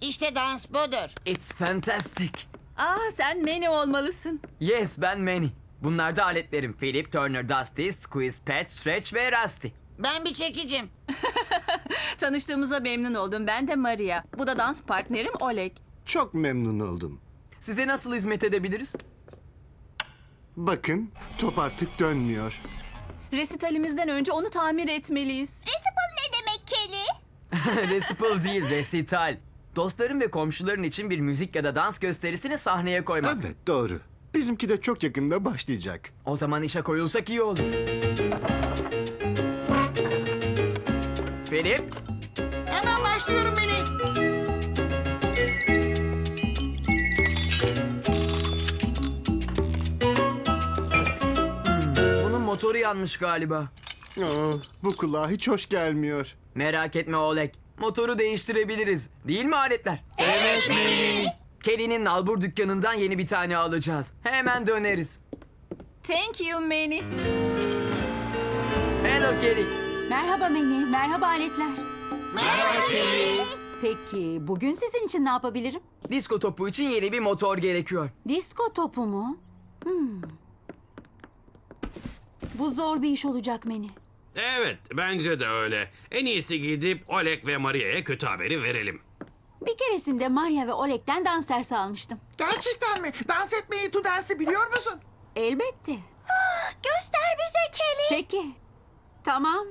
İşte dans budur. It's fantastic. Aa sen Manny olmalısın. Yes, ben Manny. Bunlar da aletlerim. Philip, Turner, Dusty, Squeeze, Patch, Stretch ve Rusty. Ben bir çekicim. Tanıştığımıza memnun oldum. Ben de Maria. Bu da dans partnerim Oleg. Çok memnun oldum. Size nasıl hizmet edebiliriz? Bakın top artık dönmüyor. Resitalimizden önce onu tamir etmeliyiz. Recipe ne demek Kelly? Recital değil, resital. Dostların ve komşuların için bir müzik ya da dans gösterisini sahneye koymak. Evet doğru. Bizimki de çok yakında başlayacak. O zaman işe koyulsak iyi olur. Philip, Hemen başlıyorum beni. bunun motoru yanmış galiba. Aa, bu kulağa hiç hoş gelmiyor. Merak etme Oleg. Motoru değiştirebiliriz. Değil mi aletler? Evet Kelly'nin nalbur dükkanından yeni bir tane alacağız. Hemen döneriz. Thank you Manny. Hello Kelly. Merhaba Meni, merhaba aletler. Merhaba Kelly. Peki bugün sizin için ne yapabilirim? Disko topu için yeni bir motor gerekiyor. Disko topu mu? Hmm. Bu zor bir iş olacak Meni. Evet, bence de öyle. En iyisi gidip Oleg ve Maria'ya kötü haberi verelim. Bir keresinde Maria ve Oleg'den dans dersi almıştım. Gerçekten mi? Dans etmeyi tu dansı biliyor musun? Elbette. Göster bize Kelly. Peki. Tamam.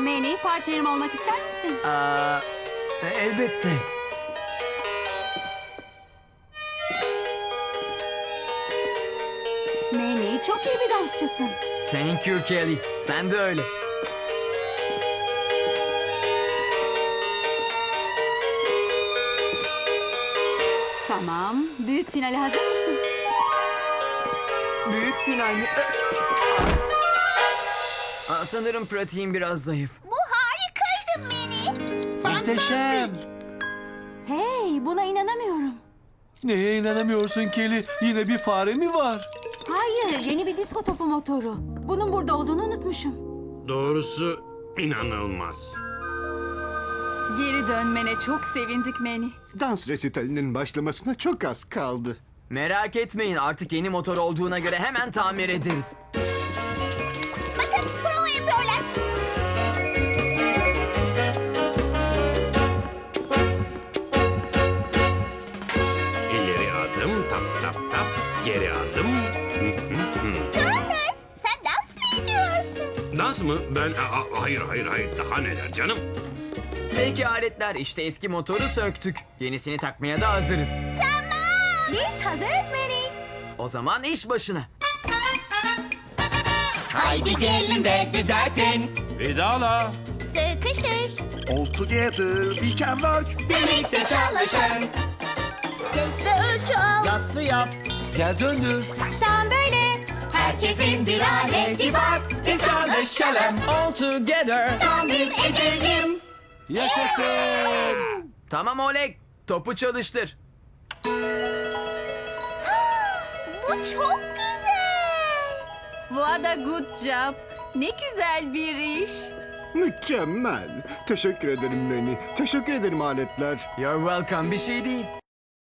Meni, partnerim olmak ister misin? Aa, e, elbette. Meni, çok iyi bir dansçısın. Thank you Kelly. Sen de öyle. Tamam. Büyük finale hazır mısın? Büyük final mi? Aa, sanırım pratiğim biraz zayıf. Bu harikaydı Manny. Muhteşem. Hey, buna inanamıyorum. Neye inanamıyorsun Kelly? Yine bir fare mi var? Hayır, yeni bir disko topu motoru. Bunun burada olduğunu unutmuşum. Doğrusu inanılmaz. Geri dönmene çok sevindik Manny. Dans resitalinin başlamasına çok az kaldı. Merak etmeyin artık yeni motor olduğuna göre hemen tamir ederiz. Bakın prova yapıyorlar. İleri adım, tap tap tap, geri adım. Turner sen dans mı ediyorsun? Dans mı? Ben... Aa, hayır, hayır, hayır. Daha neler canım? Peki aletler işte eski motoru söktük. Yenisini takmaya da hazırız. Biz hazırız Manny. O zaman iş başına. Haydi gelin ve düzeltin. Vidala. Sıkıştır. All together we can work. Birlikte çalışın. Kes ve ölçü al. Yassı yap. Gel döndür. Tam böyle. Herkesin bir aleti var. Biz çalışalım. All together. Tamir edelim. Yaşasın. Tamam Oleg. Topu çalıştır. Bu çok güzel. What a good job. Ne güzel bir iş. Mükemmel. Teşekkür ederim beni. Teşekkür ederim aletler. You're welcome bir şey değil.